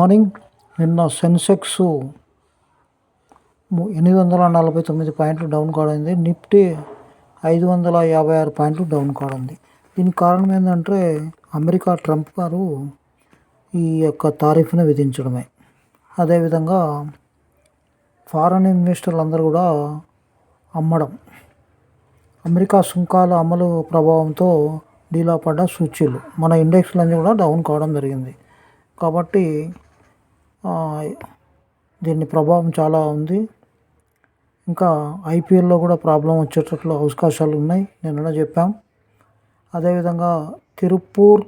Morning నిన్న సెన్సెక్స్ ఎనిమిది వందల నలభై తొమ్మిది పాయింట్లు డౌన్ కావడింది. నిఫ్టీ ఐదు వందల యాభై ఆరు పాయింట్లు డౌన్ కావడింది. దీనికి కారణం ఏంటంటే అమెరికా ట్రంప్ గారు ఈ యొక్క తారీఫ్ను విధించడమే. అదేవిధంగా ఫారెన్ ఇన్వెస్టర్లు అందరూ కూడా అమ్మడం. అమెరికా సుంకాల అమలు ప్రభావంతో డీలా పడ్డ సూచీలు. మన ఇండెక్స్లన్నీ కూడా డౌన్ కావడం జరిగింది. కాబట్టి దీని ప్రభావం చాలా ఉంది. ఇంకా ఐపీఎల్లో కూడా ప్రాబ్లం వచ్చేటట్లు అవకాశాలు ఉన్నాయి. నిన్న చెప్పాం? అదేవిధంగా తిరుపూర్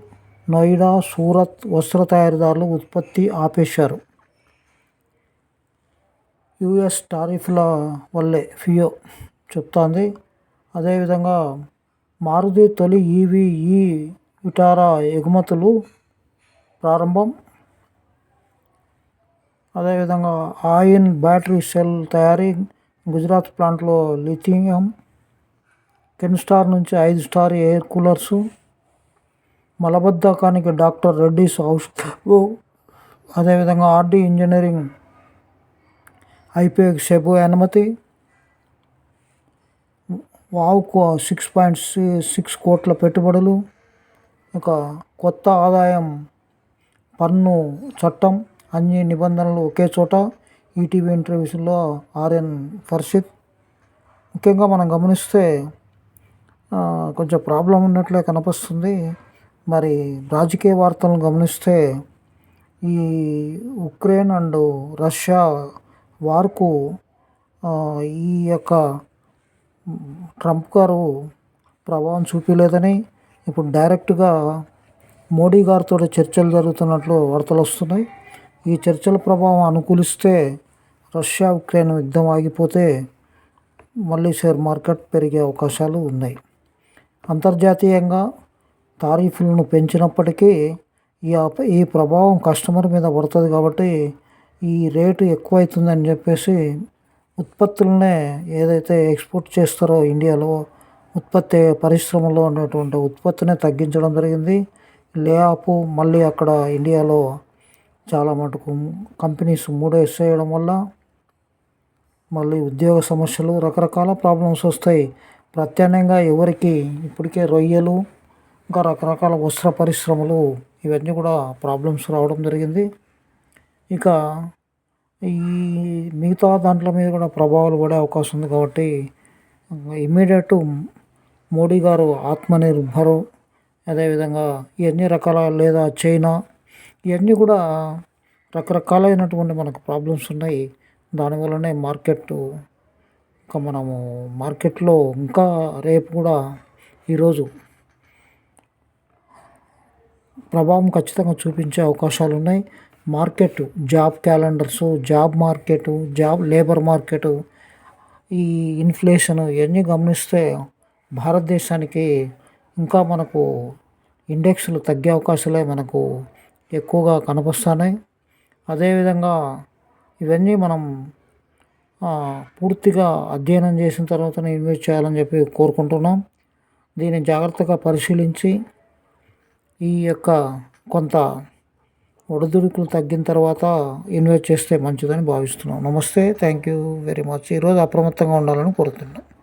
నోయిడా సూరత్ వస్త్ర తయారీదారులు ఉత్పత్తి ఆపేశారు. యుఎస్ టారిఫ్ల వల్లే ఫియో చెప్తోంది. అదేవిధంగా మారుతి తొలి ఈవీ ఈ విటారా ఎగుమతులు ప్రారంభం. అదేవిధంగా ఆయిన్ బ్యాటరీ సెల్ తయారీ గుజరాత్ ప్లాంట్లో లిథియం టెన్ స్టార్ నుంచి ఐదు స్టార్ ఎయిర్ కూలర్సు మలబద్ధకానికి డాక్టర్ రెడ్డిస్ ఔషధ అదేవిధంగా ఆర్డీ ఇంజనీరింగ్ ఐపీఎక్ సెబు అనుమతి వావుకు సిక్స్ పాయింట్ సిక్స్ కోట్ల పెట్టుబడులు ఇక కొత్త ఆదాయం పన్ను చట్టం అన్ని నిబంధనలు ఒకే చోట ఈటీవీ ఇంటర్వ్యూస్లో ఆర్ఎన్ ఫర్షిద్. ముఖ్యంగా మనం గమనిస్తే కొంచెం ప్రాబ్లం ఉన్నట్లే కనిపిస్తుంది. మరి రాజకీయ వార్తలను గమనిస్తే ఈ ఉక్రెయిన్ అండ్ రష్యా వార్కు ఈ యొక్క ట్రంప్ గారు ప్రభావం చూపించలేదని ఇప్పుడు డైరెక్ట్గా మోడీ గారితో చర్చలు జరుగుతున్నట్లు వార్తలు వస్తున్నాయి. ఈ చర్చల ప్రభావం అనుకూలిస్తే రష్యా ఉక్రెయిన్ యుద్ధం ఆగిపోతే మళ్ళీ షేర్ మార్కెట్ పెరిగే అవకాశాలు ఉన్నాయి. అంతర్జాతీయంగా తారీఫులను పెంచినప్పటికీ ఈ ఈ ప్రభావం కస్టమర్ మీద పడుతుంది కాబట్టి ఈ రేటు ఎక్కువైతుందని చెప్పేసి ఉత్పత్తులనే ఏదైతే ఎక్స్పోర్ట్ చేస్తారో ఇండియాలో ఉత్పత్తి పరిశ్రమలో ఉన్నటువంటి ఉత్పత్తిని తగ్గించడం జరిగింది. లే ఆఫ్ మళ్ళీ అక్కడ ఇండియాలో చాలా మటుకు కంపెనీస్ మూడేసేయడం వల్ల మళ్ళీ ఉద్యోగ సమస్యలు రకరకాల ప్రాబ్లమ్స్ వస్తాయి. ప్రత్యామ్నాయంగా ఎవరికి ఇప్పటికే రొయ్యలు ఇంకా రకరకాల వస్త్ర పరిశ్రమలు ఇవన్నీ కూడా ప్రాబ్లమ్స్ రావడం జరిగింది. ఇక ఈ మిగతా దాంట్ల మీద కూడా ప్రభావాలు పడే అవకాశం ఉంది కాబట్టి ఇమ్మీడియట్ మోడీ గారు ఆత్మనిర్భరు. అదేవిధంగా ఇవన్నీ రకాల లేదా చైనా ఇవన్నీ కూడా రకరకాలైనటువంటి మనకు ప్రాబ్లమ్స్ ఉన్నాయి. దానివల్లనే మార్కెట్ ఇంకా మనము మార్కెట్లో ఇంకా రేపు కూడా ఈరోజు ప్రభావం ఖచ్చితంగా చూపించే అవకాశాలు ఉన్నాయి. Market job calendars job market job labour market ఈ ఇన్ఫ్లేషన్ ఇవన్నీ గమనిస్తే భారతదేశానికి ఇంకా మనకు ఇండెక్స్లు తగ్గే అవకాశాలే మనకు ఎక్కువగా కనిపిస్తున్నాయి అదేవిధంగా ఇవన్నీ మనం పూర్తిగా అధ్యయనం చేసిన తర్వాతనే ఇన్వెస్ట్ చేయాలని చెప్పి కోరుకుంటున్నాం. దీన్ని జాగ్రత్తగా పరిశీలించి ఈ యొక్క కొంత ఒడిదుడుకులు తగ్గిన తర్వాత ఇన్వెస్ట్ చేస్తే మంచిదని భావిస్తున్నాం. నమస్తే థ్యాంక్ యూ వెరీ మచ్. ఈరోజు అప్రమత్తంగా ఉండాలని కోరుతున్నాను